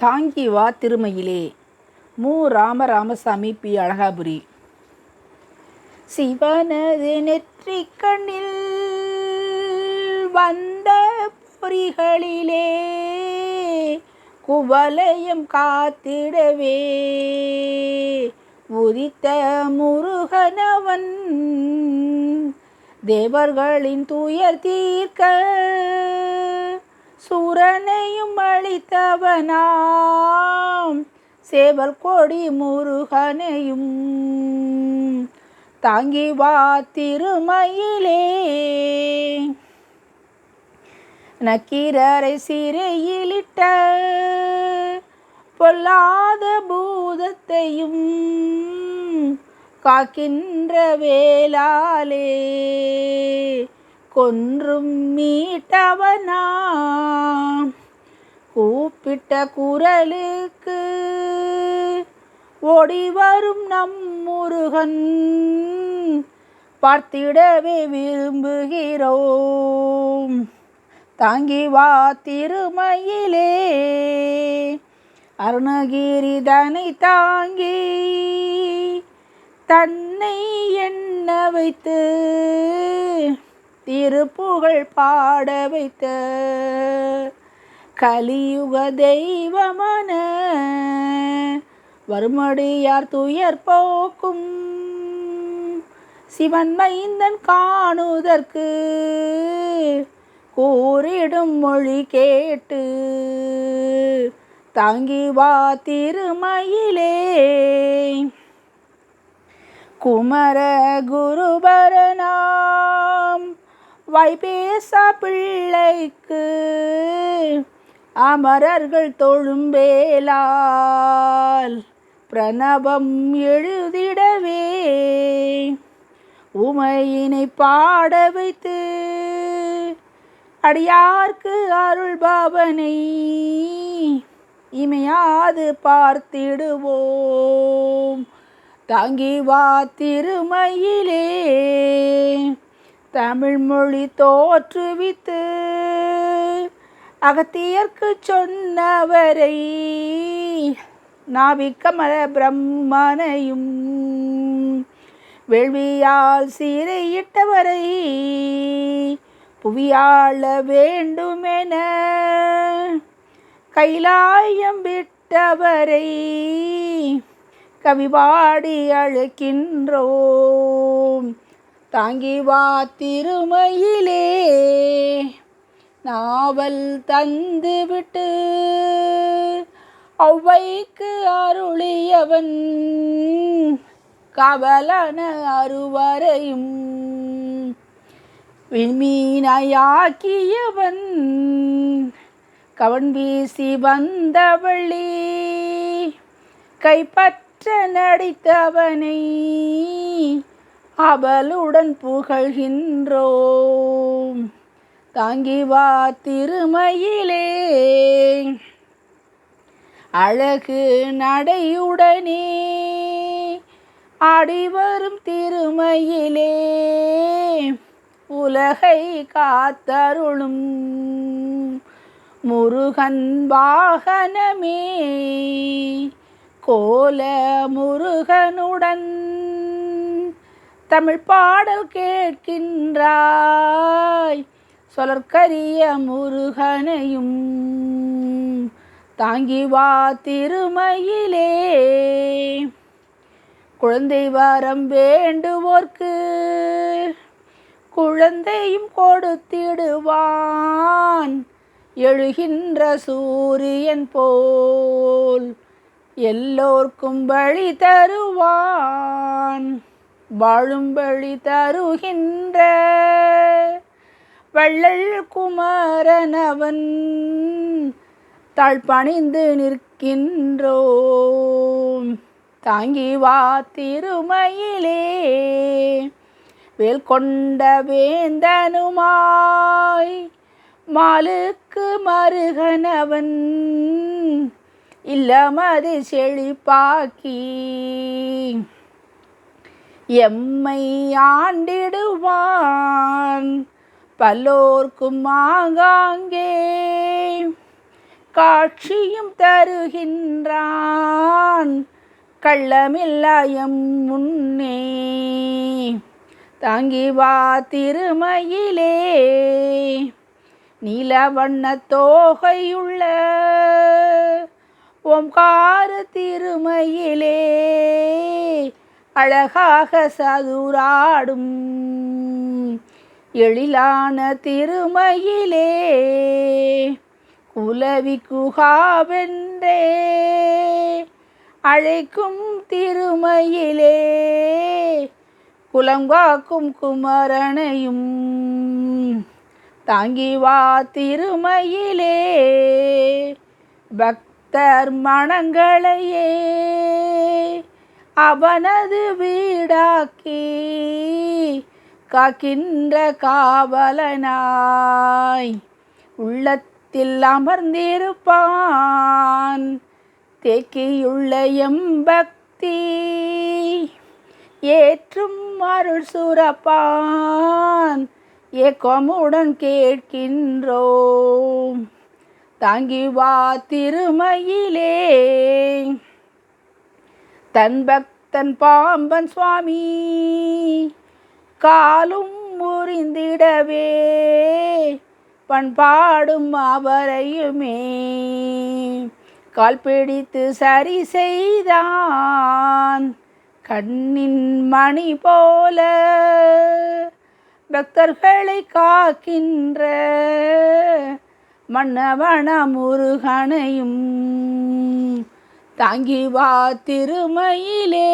தாங்கி வா திருமயிலே. மு. ராம ராமசாமி பி. அழகாபுரி. சிவனது நெற்றி கண்ணில் வந்த பொறிகளிலே குவலயம் காத்திடவே. உதித்த முருகனவன் தேவர்களின் துயர் தீர்க்க சூரனையும் அளித்தவனாம். சேவல் கொடி முருகனையும் தாங்கி வா திருமயிலே. நக்கீரரை சிறையிலிட்ட பொல்லாத பூதத்தையும் காக்கின்ற வேளாலே கொன்றும் மீட்டவனா? கூப்பிட்ட குரலுக்கு ஓடி வரும் நம் முருகன். பார்த்திடவே விரும்புகிறோம். தாங்கி வா திருமயிலே. அருணகிரிதனை தாங்கி தன்னை எண்ண வைத்து திருப்புகழ் பாட வைத்த கலியுக தெய்வமான. வருமடியார் துயர் போக்கும் சிவன் மைந்தன் காணுதற்கு கூறிடும் மொழி கேட்டு தாங்கி வா திருமயிலே. குமர குருபரனா வைபேச பிள்ளைக்கு. அமரர்கள் தொழும்பேலால் பிரணவம் எழுதிடவே. உமையினை பாட வைத்து அடியார்க்கு அருள் பாவனை இமையாது பார்த்திடுவோம். தாங்கி வா திருமயிலே. தமிழ்மொழி தோற்றுவித்து அகத்தியர்க்கு சொன்னவரை நாவிக்கமல பிரம்மனையும் வேள்வியால் சீரையிட்டவரை புவியாள வேண்டுமென கைலாயம் விட்டவரை கவிபாடி அழைக்கின்றோம். தாங்கி வா திருமயிலே. நாவல் தந்து விட்டு ஒவ்வைக்கு அருளியவன். கவலன அருவரையும் விண்மீனையாக்கியவன். கவன் வீசி வந்தவள்ளி கைப்பற்ற நடித்தவனை அவளுடன் புகழ்கின்றோம். தாங்கி வா திருமயிலே. அழகு நடையுடனே. ஆடி வரும் திருமயிலே. உலகை காத்தருளும். முருகன் வாகனமே. கோல முருகனுடன் தமிழ் பாடல் கேட்கின்றாய். சொலற்கரிய முருகனையும் தாங்கி வா திருமயிலே. குழந்தை வரம் வேண்டுவோர்க்கு குழந்தையும் கொடுத்திடுவான். எழுகின்ற சூரியன் போல் எல்லோர்க்கும் வழி தருவான். வாழும்பழி தருகின்ற வள்ளல் குமரனவன் தாழ்பணிந்து நிற்கின்றோம். தாங்கி வா திருமயிலே வேல் கொண்ட வேந்தனுமாய். மாலுக்கு மருகனவன் இல்லமது செழிப்பாக்கி. எம்மை ஆண்டிடுவான் பல்லோர்க்கும் ஆங்காங்கே காட்சியும் தருகின்றான் கள்ளமில்லாயம் முன்னே. தாங்கி வா திருமயிலே. நீலவண்ண தோகையுள்ள ஓம்கார திருமயிலே. அழகாக சதுராடும். எழிலான திருமயிலே குலவி குகாவென்றே அழைக்கும் திருமயிலே குலங்காக்கும் குமரனையும் தாங்கி வா திருமயிலே. பக்தர் மனங்களையே அவனது வீடாக்கி காக்கின்ற காவலனாய். உள்ளத்தில் அமர்ந்திருப்பான். தேக்கியுள்ள எம்பக்தி ஏற்றும் அருள் சுரப்பான். ஏக்கமுடன் கேட்கின்றோம். தாங்கி வா திருமயிலே. தன் பக்தன் பாம்பன் சுவாமி காலும் முறிந்திடவே. பண்பாடும் அவரையுமே கால் பிடித்து சரி செய்தான். கண்ணின் மணி போல பக்தர்களை காக்கின்ற மன்னவன முருகனையும் தாங்கி வா திருமயிலே.